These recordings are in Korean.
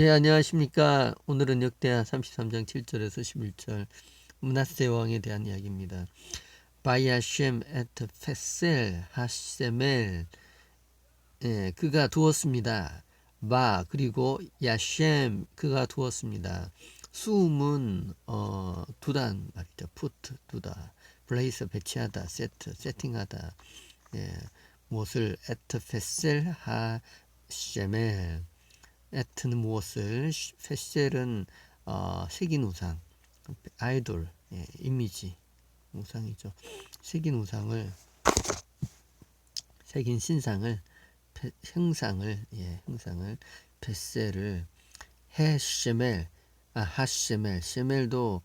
예, 안녕하십니까. 오늘은 역대하 33장 7절에서 11절 문하세 왕에 대한 이야기입니다. 바이아셴 에트 페셀 하세멜 예, 그가 두었습니다. 바 그리고 야셴 그가 두었습니다. 수음은 어, 두단 말이죠. 푸트 두다. 플레이스 배치하다. 세트 세팅하다. 예, 무엇을 에트 페셀 하세멜 에트는 무엇을 페셀은 어, 색인 우상 아이돌 예, 이미지 우상이죠. 색인 우상을 색인 신상을 페, 형상을 예, 형상을 페셀을 헤쉐멜 아 하쉐멜. 쉐멜도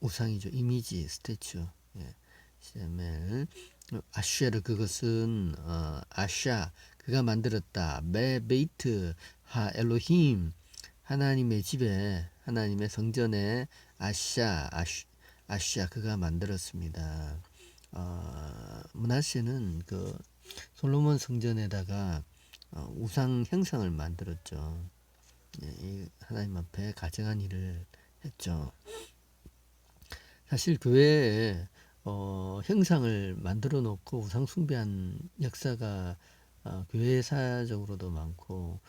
우상이죠. 이미지 스태츄 예, 쉐멜. 아쉐르 그것은 어, 아샤 그가 만들었다. 메 베이트 하 엘로힘 하나님의 집에 하나님의 성전에 아샤 아슈, 아샤 그가 만들었습니다. 어, 문하세는 그 솔로몬 성전에다가 어, 우상 형상을 만들었죠. 예, 이 하나님 앞에 가증한 일을 했죠. 사실 교회에 어, 형상을 만들어 놓고 우상 숭배한 역사가 어, 교회 사적으로도 많고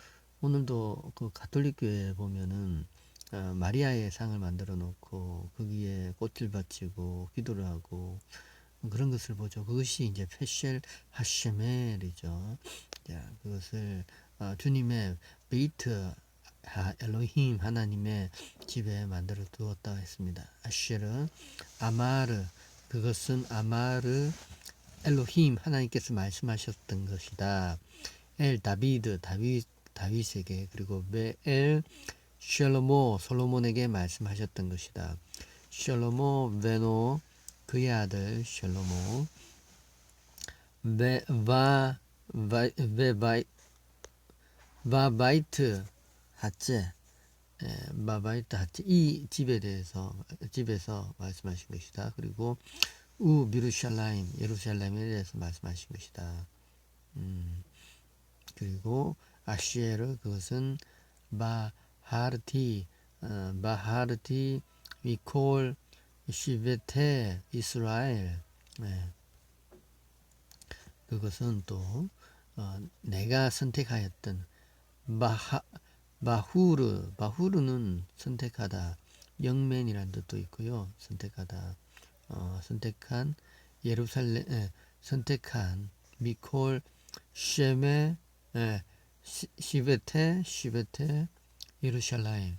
오늘도 그 가톨릭 교회에 보면은 어, 마리아의 상을 만들어 놓고 거기에 꽃을 바치고 기도를 하고 그런 것을 보죠. 그것이 이제 페셜 하쉐멜이죠. 자, 그것을 어, 주님의 베이트 하 엘로힘 하나님의 집에 만들어 두었다 했습니다. 아쉐르 아마르 그것은 아마르 엘로힘 하나님께서 말씀하셨던 것이다. 엘 다비드 다윗 다윗에게 그리고 엘 셜로모 솔로몬에게 말씀하셨던 것이다. 셜로모 베노 그의 아들 셜로모 베바 베바이 바바이트 하체 바바이트 하체 이 집에 대해서 집에서 말씀하신 것이다. 그리고 우 미루샬라임 예루살렘에 대해서 말씀하신 것이다. 음, 그리고 아시에르 그것은 바하르티 어, 바하르티 위콜 시베테 이스라엘. 네. 그것은 또 어, 내가 선택하였던 바하 바후르 바후르는 선택하다. 영맨이라는 뜻도 있고요. 선택하다. 어, 선택한 예루살렘 에, 선택한 미콜 쉐메 에, 시베테 시베테 예루살렘.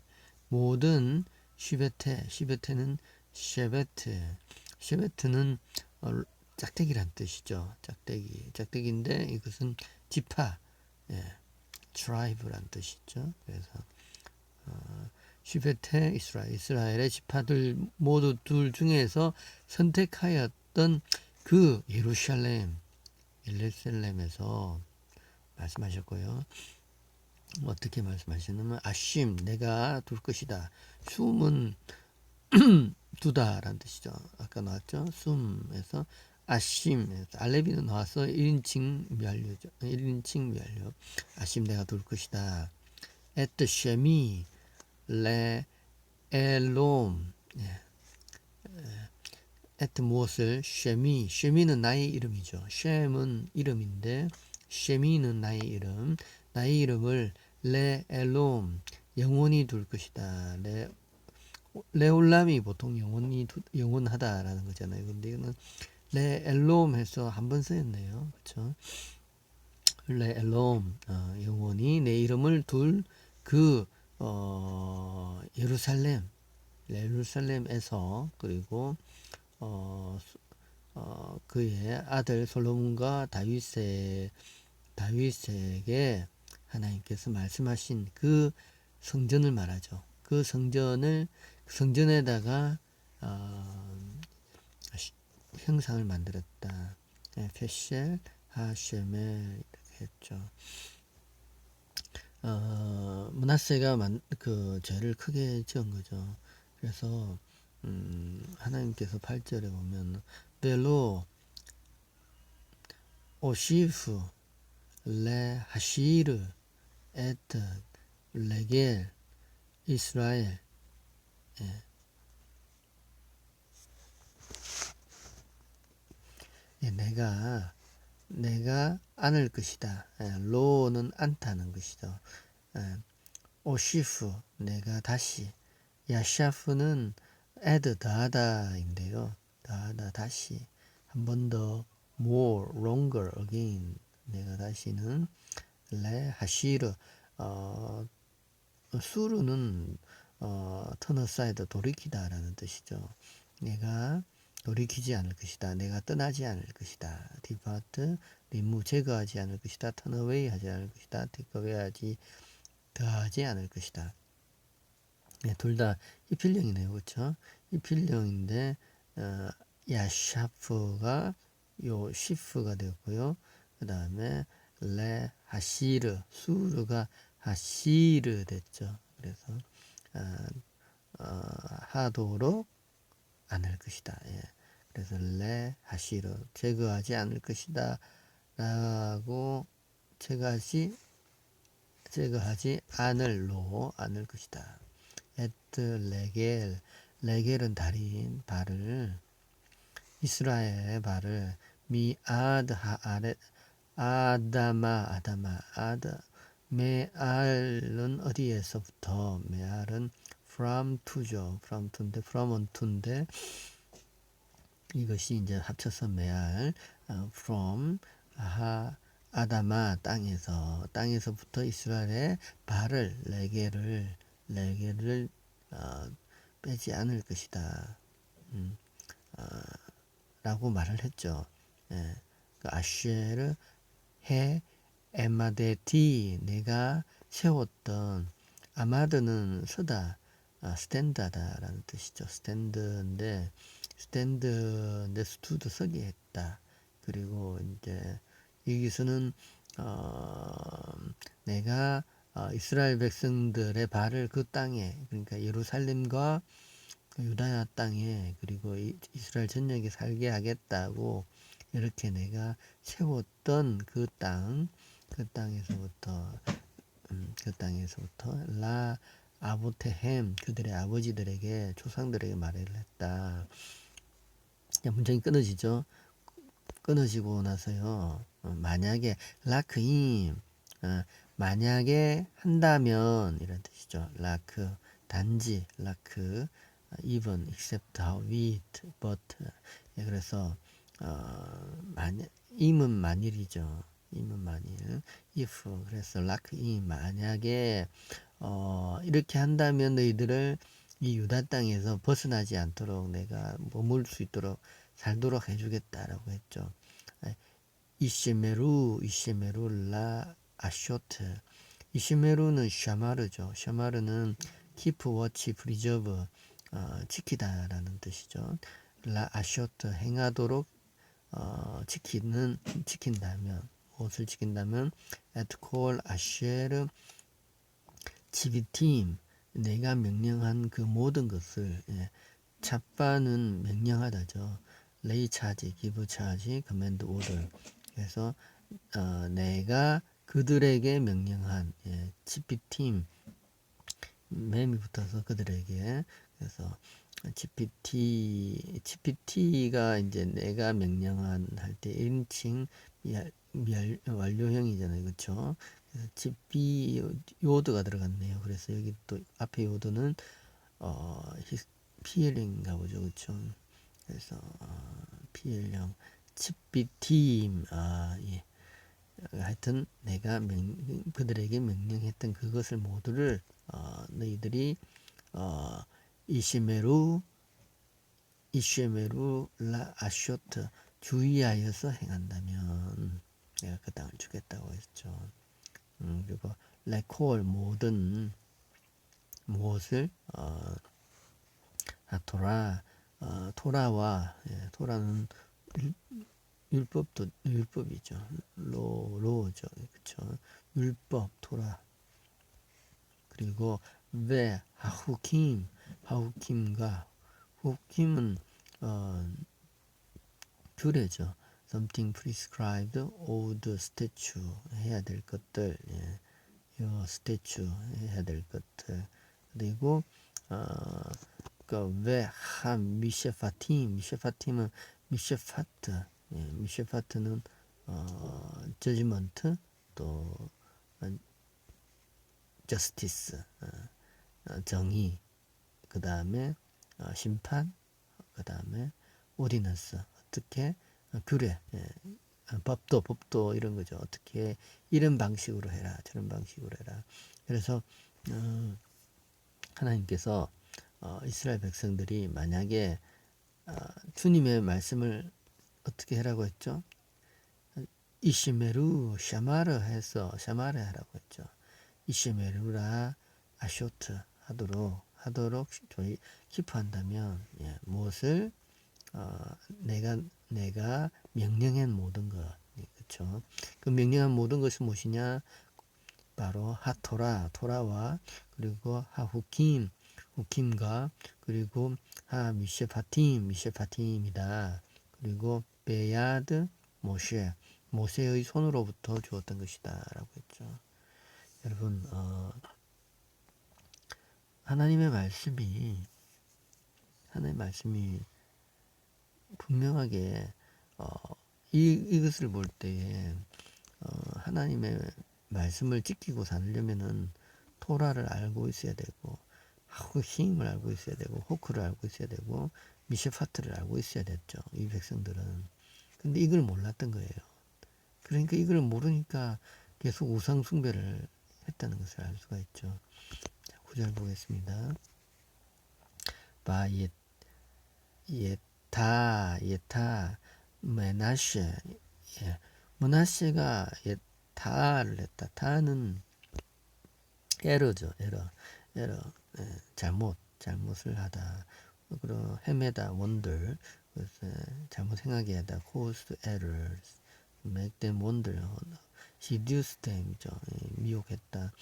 모든 시베테 시베테는 쉐베트. 쉐베트는 어, 짝대기란 뜻이죠. 짝대기 짝대기인데 이것은 지파 예, 트라이브란 뜻이죠. 그래서 어, 시베테 이스라엘 이스라엘의 지파들 모두 둘 중에서 선택하였던 그 예루살렘 예루살렘에서 말씀하셨고요. 어떻게 말씀하시냐면 아심 내가 둘 것이다. 숨은 두다라는 뜻이죠. 아까 나왔죠. 숨에서 아심 알레비는 나와서 1인칭 미완료죠. 1인칭 미완료. 아심 내가 둘 것이다. 에트 쉐미 레 엘롬 예. 에트 무엇을 쉐미 쉐미는 나의 이름이죠. 쉐은 이름인데 쉐미는 나의 이름 나의 이름을 레 엘롬 영원히 둘 것이다. 레 레올람이 보통 영원히 영원하다라는 거잖아요. 근데 이거는 레 엘롬 해서 한 번 쓰였네요. 그렇죠? 레 엘롬 어, 영원히 내 이름을 둘 그 어, 예루살렘, 예루살렘에서 그리고 어, 어, 그의 아들 솔로몬과 다윗의 다윗에게 하나님께서 말씀하신 그 성전을 말하죠. 그 성전을 성전에다가 어, 형상을 만들었다. 페셀 하쉐멜 이렇게 했죠. 어, 문하세가 만, 그 죄를 크게 지은 거죠. 그래서 음, 하나님께서 8절에 보면 벨로 오시프 레 하시르 에트 레겔 이스라엘 예. 예, 내가 내가 안을 것이다. 예, 로는 않다는 것이죠. 예, 오시프 내가 다시 야샤프는 add 더하다인데요. 더하다 다시 한 번 더 more longer again 내가 다시는 레 하시르 어 수르는 어 터너사이드 돌이키다라는 뜻이죠. 내가 돌이키지 않을 것이다. 내가 떠나지 않을 것이다. 디파트 리무 제거하지 않을 것이다. 턴어웨이 하지 않을 것이다. 테이크어웨이 하지 더하지 않을 것이다. 네, 둘다 히필령이네요. 그렇죠? 히필령인데 어, 야샤프가 요 시프가 되었고요. 그 다음에 레 하시르 수르가 하시르 됐죠. 그래서 어, 어, 하도록 않을 것이다. 예. 그래서 레 하시르 제거하지 않을 것이다. 라고 제거하지 제거하지 않을로 않을 것이다. 에트 레겔 레겔은 다리인 발을 이스라엘의 발을 미아드 하아렛 아다마 아다마 아다 메알은 어디에서부터 메알은 from to죠 from to인데 from on to인데 이것이 이제 합쳐서 메알 어, from 하 아다마 땅에서 땅에서부터 이스라엘의 발을 네 개를 네 개를 어, 빼지 않을 것이다. 음, 어, 라고 말을 했죠. 예, 그 아쉐르 해 에마데티 내가 세웠던 아마드는 서다 아, 스탠다다라는 뜻이죠. 스탠드인데 스탠드인데 스투드 서게 했다. 그리고 이제 여기서는 어, 내가 어, 이스라엘 백성들의 발을 그 땅에 그러니까 예루살렘과 그 유다야 땅에 그리고 이스라엘 전역에 살게 하겠다고 이렇게 내가 세웠던 그 땅, 그 땅에서부터 음, 그 땅에서부터 라 아보테햄 그들의 아버지들에게 조상들에게 말을 했다. 문장이 끊어지죠. 끊어지고 나서요. 어, 만약에 라크임 어, 만약에 한다면 이런 뜻이죠. 라크 단지 라크 even except how with but 예, 그래서 어, 만 임은 만일이죠. 임은 만일 if 그래서 라크임 만약에 어, 이렇게 한다면 너희들을 이 유다 땅에서 벗어나지 않도록 내가 머물 수 있도록 살도록 해주겠다라고 했죠. 이시메루, 이시메루 라 아쇼트. 이시메루는 샤마르죠. 샤마르는 keep, watch, preserve, 어, 지키다라는 뜻이죠. 라 아쇼트 행하도록 어, 지키는 지킨다면 무엇을 지킨다면 call 아쉐르 지비팀 내가 명령한 그 모든 것을 예, 잡바는 명령하다죠. 레이 차지, 기브 차지, 커맨드 오더. 그래서 어, 내가 그들에게 명령한 예, GPT 맴이 붙어서 그들에게 그래서 GPT GPT가 이제 내가 명령한 할 때 1인칭 완료형이잖아요, 그렇죠? 그래서 GP 요드가 들어갔네요. 그래서 여기 또 앞에 요드는 어 PL인가 보죠, 그렇죠? 그래서 어, PL형 GPT 아 예. 하여튼 내가 명, 그들에게 명령했던 그것을 모두를 어, 너희들이 어, 이시메루 이시메루 라 아쇼트 주의하여서 행한다면 내가 그 땅을 주겠다고 했죠. 음, 그리고 레콜 모든 무엇을 어, 아, 토라 어, 토라와 예, 토라는 율 법도 율법이죠. 로 로죠. 그렇죠. 율법 토라. 그리고 왜 하후킴 하후킴과 후킴은 어 규례죠. something prescribed old statute 해야 될 것들 예. 요 statute 해야 될 것들 그리고 어, 그왜한 미셰파팀 미셰파팀은 미셰파트 예, 미셰파트는 어, 저지먼트 또 어, 어, 정의 그 다음에 어, 심판 그 다음에 오디넌스 어떻게 어, 규례 예, 어, 법도 법도 이런 거죠 어떻게 이런 방식으로 해라 저런 방식으로 해라 그래서 어, 하나님께서 어, 이스라엘 백성들이 만약에 어, 주님의 말씀을 어떻게 하라고 했죠? 이시메루 샤마르 해서 샤마르 하라고 했죠. 이시메루라 아쇼트 하도록 하도록 저희 기뻐한다면 예, 무엇을 어, 내가 내가 명령한 모든 것 그렇죠. 그 명령한 모든 것이 무엇이냐? 바로 하토라 토라와 그리고 하후킴 후킴과 그리고 하 미셰파팀 미셰파팀이다. 그리고 베야드 모셰 모세의 손으로부터 주었던 것이다라고 했죠. 여러분 어, 하나님의 말씀이 하나님의 말씀이 분명하게 어, 이, 이것을 볼 때에 어, 하나님의 말씀을 지키고 살려면은 토라를 알고 있어야 되고 하고 힘을 알고 있어야 되고 호크를 알고 있어야 되고 미셰파트를 알고 있어야 됐죠. 이 백성들은. 근데 이걸 몰랐던 거예요. 그러니까 이걸 모르니까 계속 우상 숭배를 했다는 것을 알 수가 있죠. 자, 구절 보겠습니다. 바 예, 예타 예타 메나쉐 예. 문하세가 예타를 했다. 타는 에러죠. 에러. 에러. 예, 잘못 잘못을 하다. 그리고 헤매다 원들 잘못 생각해 하다. errors. make them wonder. Seduce them이죠. 예, 미혹했다.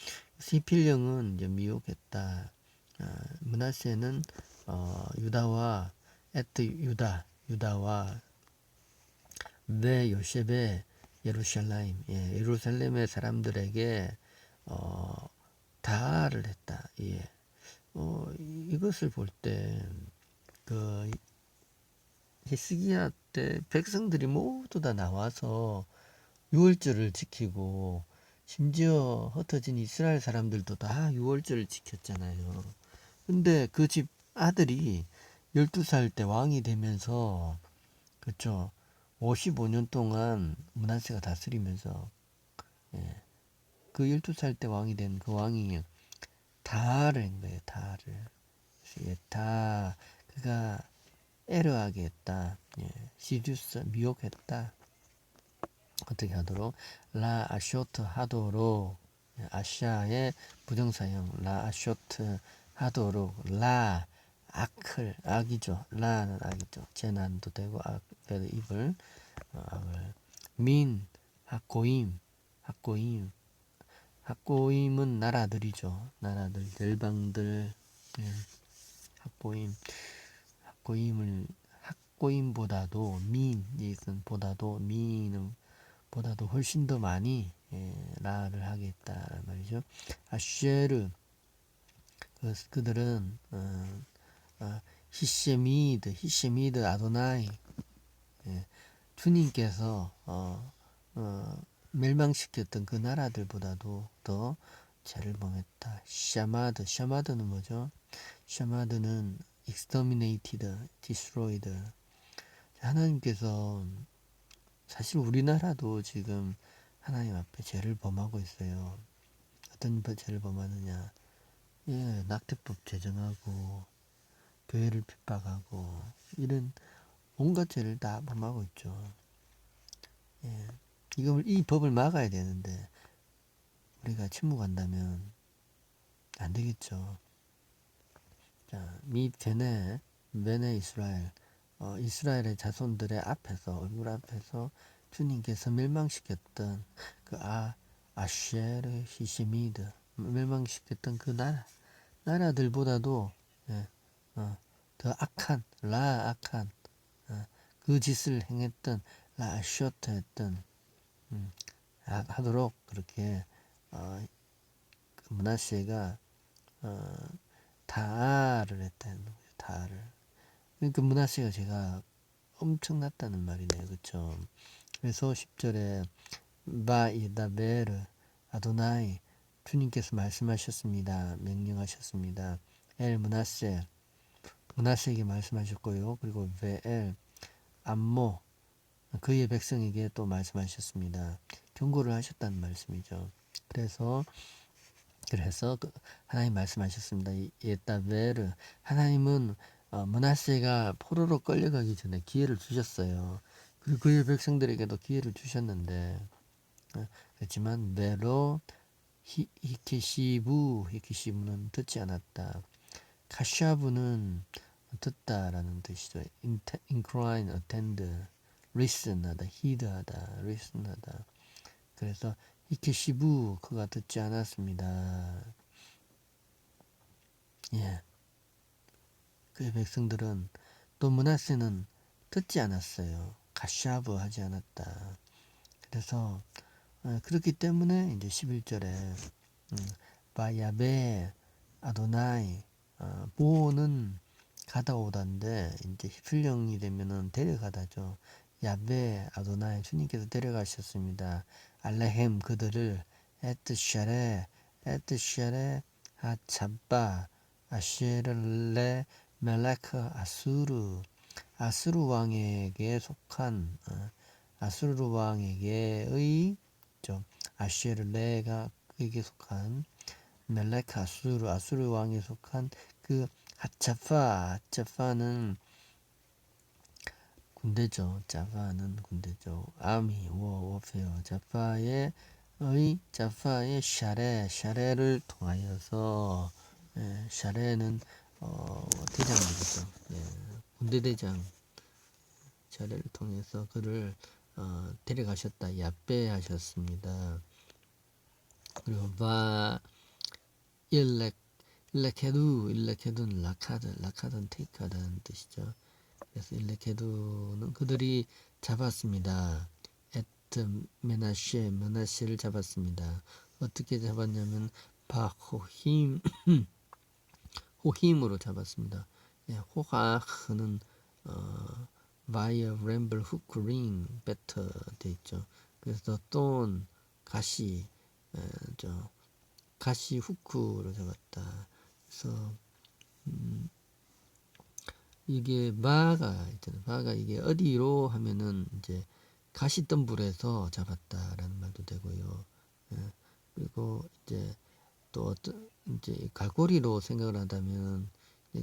시필령은 이제 미혹했다. 아, 문하세는 어, 유다와 에트 유다 유다와 왜 요셉의 예루살렘 예, 예루살렘의 사람들에게 어, 다를 했다. 예. 어, 이것을 볼 때 그 히스기야 때 백성들이 모두 다 나와서 유월절을 지키고 심지어 흩어진 이스라엘 사람들도 다 유월절을 지켰잖아요. 근데 그 집 아들이 12살 때 왕이 되면서 그쵸 55년 동안 문하세가 다스리면서 예, 그 12살 때 왕이 된 그 왕이 다를 한 거예요. 다를. 예, 다 그가 에러하게 했다. 예, 시듀스 미혹했다. 어떻게 하도록 라 아쇼트 하도록 예, 아시아의 부정사형 라 아쇼트 하도록 라 악을 악이죠. 라는 악이죠. 재난도 되고 악 입을 어, 악을 민 학고임 학고임 학고임은 나라들이죠. 나라들 열방들 예. 학고임 학고임을 학고임보다도 민 이것은 보다도 민은 보다도 훨씬 더 많이 예, 라를 하겠다 말이죠. 아쉐르 그, 그들은 어, 어, 히셰미드 히셰미드 아도나이 예, 주님께서 어, 어, 멸망시켰던 그 나라들보다도 더 죄를 범했다. 샤마드, 샤마드는 뭐죠? 샤마드는 exterminated, destroyed. 하나님께서 사실 우리나라도 지금 하나님 앞에 죄를 범하고 있어요. 어떤 죄를 범하느냐? 예, 낙태법 제정하고 교회를 핍박하고 이런 온갖 죄를 다 범하고 있죠. 예. 이걸 이 법을 막아야 되는데 우리가 침묵한다면 안 되겠죠. 자, 미 베네 베네 이스라엘 어, 이스라엘의 자손들의 앞에서 얼굴 앞에서 주님께서 멸망시켰던 그 아 아쉐르 히시미드 멸망시켰던 그 나라 나라들보다도 예, 어, 더 악한 라 악한 어, 그 짓을 행했던 라 아쇼트 했던 음, 하도록 그렇게 어, 그 문하세가 어, 다를 했다는 거죠. 다를. 그러니까 문하세가 제가 엄청났다는 말이네요. 그쵸? 그래서 10절에 바 이다베르 아도나이 주님께서 말씀하셨습니다. 명령하셨습니다. 엘 문하세 문하세에게 말씀하셨고요. 그리고 베엘 암모 그의 백성에게 또 말씀하셨습니다. 경고를 하셨다는 말씀이죠. 그래서 그래서 그 하나님 말씀하셨습니다. 예따베르 하나님은 어, 문하세가 포로로 끌려가기 전에 기회를 주셨어요. 그리고 그의 백성들에게도 기회를 주셨는데 어, 그렇지만 베로 히, 히케시부 히케시부는 듣지 않았다. 카샤부는 듣다라는 뜻이죠. incline, attend, listen하다, heed하다, listen하다. 그래서 히케시부 그가 듣지 않았습니다. 예. 그의 백성들은 또 문하세는 듣지 않았어요. 가샤브 하지 않았다. 그래서 어, 그렇기 때문에 이제 11절에 음, 바야베 아도나이 어, 보는 가다 오다인데 이제 휘플령이 되면은 데려가다죠. 야베 아도나이 주님께서 데려가셨습니다. 알레헴 그들을 에트샤레 에트샤레 하잡바 아시엘레 멜레크 아수르 아수르 왕에게 속한 어, 아수르 왕에게의 좀 아시엘레가 그에게 속한 멜레크 아수르 아수르 왕에 속한 그 하차파 하차파는 군대죠. 자파는 군대죠. 아미 워 워페어 자파의 의 자파의 샤레 샤레를 통하여서 예, 샤레는 어, 대장이죠. 예, 군대 대장 샤레를 통해서 그를 어, 데려가셨다. 야빼하셨습니다. 그리고 바 일렉 일렉헤두 일렉헤두는 라카드 라카드는 테이크하다는 뜻이죠. 그래서 일렉헤두는 그들이 잡았습니다. 에트 메나쉐 메나쉐를 잡았습니다. 어떻게 잡았냐면 바호힘 호힘으로 잡았습니다. 예, 호하흐는 어, via ramble hook ring better 돼 있죠. 그래서 돈 가시 에, 저 가시 후크로 잡았다. 그래서 음, 이게 바가 있잖아요. 바가 이게 어디로 하면은 이제 가시덤불에서 잡았다라는 말도 되고요. 예, 그리고 이제 또 이제 갈고리로 생각을 한다면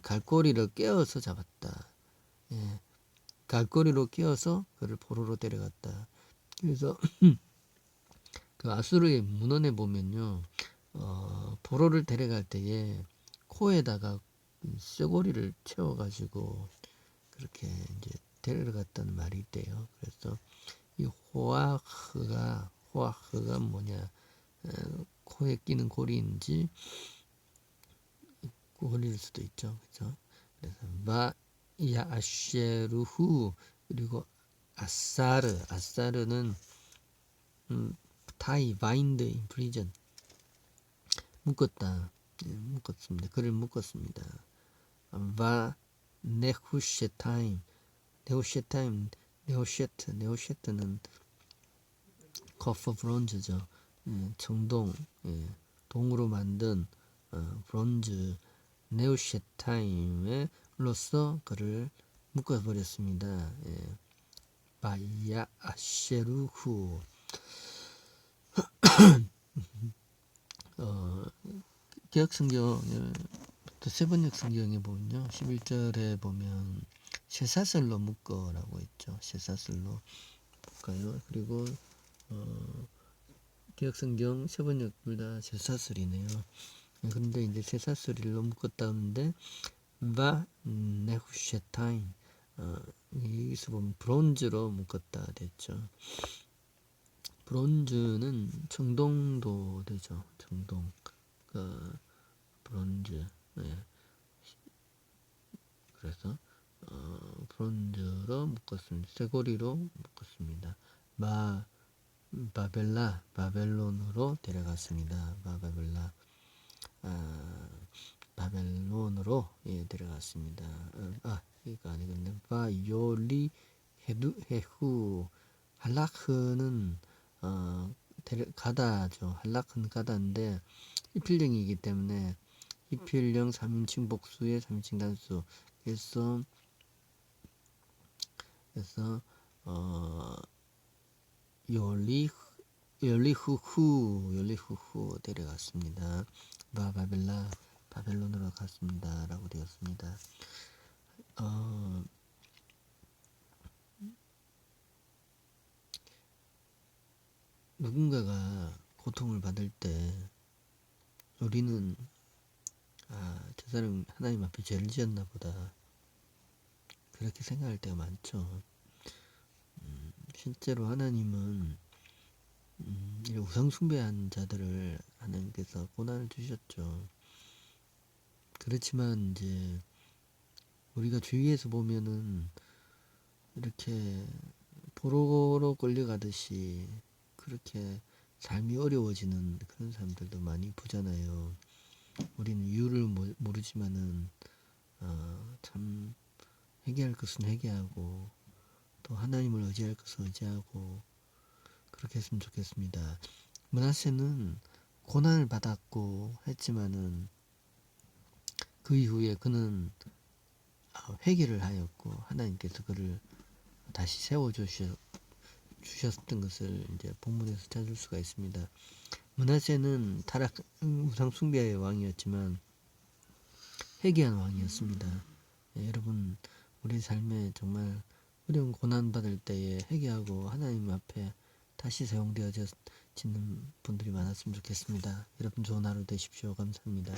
갈고리를 깨어서 잡았다. 예, 갈고리로 끼어서 그를 포로로 데려갔다. 그래서 그 아수르의 문헌에 보면요, 어, 포로를 데려갈 때에 코에다가 쇠고리를 채워가지고 그렇게 이제 데려갔다는 말이 있대요. 그래서 이 호아흐가 호아흐가 뭐냐 어, 코에 끼는 고리인지 고리일 수도 있죠. 그죠? 그래서 마 야 아쉐르후 그리고 아사르. 아사르는 음, 타이 바인드 인프리전. 묶었다. 예, 묶었습니다. 그를 묶었습니다. 바 네후셰타임. 네후셰타임. 네오셰트. 네오셰트는 커프 브론즈죠. 예, 청동 예, 동으로 만든 어, 브론즈 네오셰타임의 로서 그를 묶어버렸습니다. 예. 바이야 아쉐루후 어, 개혁 성경 세번역 성경에 보면요 11절에 보면 쇠사슬로 묶어라고 있죠 쇠사슬로 볼까요 그리고 어, 개혁 성경 세번역 둘다 쇠사슬이네요 그런데 이제 쇠사슬로 묶었다는데 바 네후셰타임 어, 여기서 보면 브론즈로 묶었다 됐죠. 브론즈는 청동도 되죠. 청동 그 브론즈 네. 그래서 어, 브론즈로 묶었습니다. 쇠고리로 묶었습니다. 마 바벨라 바벨론으로 데려갔습니다. 바벨라 아, 바벨론으로 예, 데려갔습니다. 어, 아 이거 아니겠네. 바요리 헤두 헤후 할라크는 어 데려 가다죠. 할라크는 가다인데 이필령이기 때문에 이필령 3인칭 복수의 3인칭 단수 그래서 그래서 어 요리 요리후후 요리후후 데려갔습니다. 바바벨라 바벨론으로 갔습니다라고 되었습니다. 어, 누군가가 고통을 받을 때 우리는 아, 저 사람 하나님 앞에 죄를 지었나 보다. 그렇게 생각할 때가 많죠. 음, 실제로 하나님은 음, 우상 숭배한 자들을 하나님께서 고난을 주셨죠. 그렇지만 이제 우리가 주위에서 보면은 이렇게 포로로 끌려가듯이 그렇게 삶이 어려워지는 그런 사람들도 많이 보잖아요. 우리는 이유를 모- 모르지만은 어, 참 회개할 것은 회개하고 또 하나님을 의지할 것은 의지하고 그렇게 했으면 좋겠습니다. 문하세는 고난을 받았고 했지만은 그 이후에 그는 어, 회개를 하였고 하나님께서 그를 다시 세워 주셨 주셨던 것을 이제 본문에서 찾을 수가 있습니다. 문하세는 타락 우상 숭배의 왕이었지만 회개한 왕이었습니다. 예, 여러분 우리 삶에 정말 어려운 고난 받을 때에 회개하고 하나님 앞에 다시 사용되어지는 분들이 많았으면 좋겠습니다. 여러분 좋은 하루 되십시오. 감사합니다.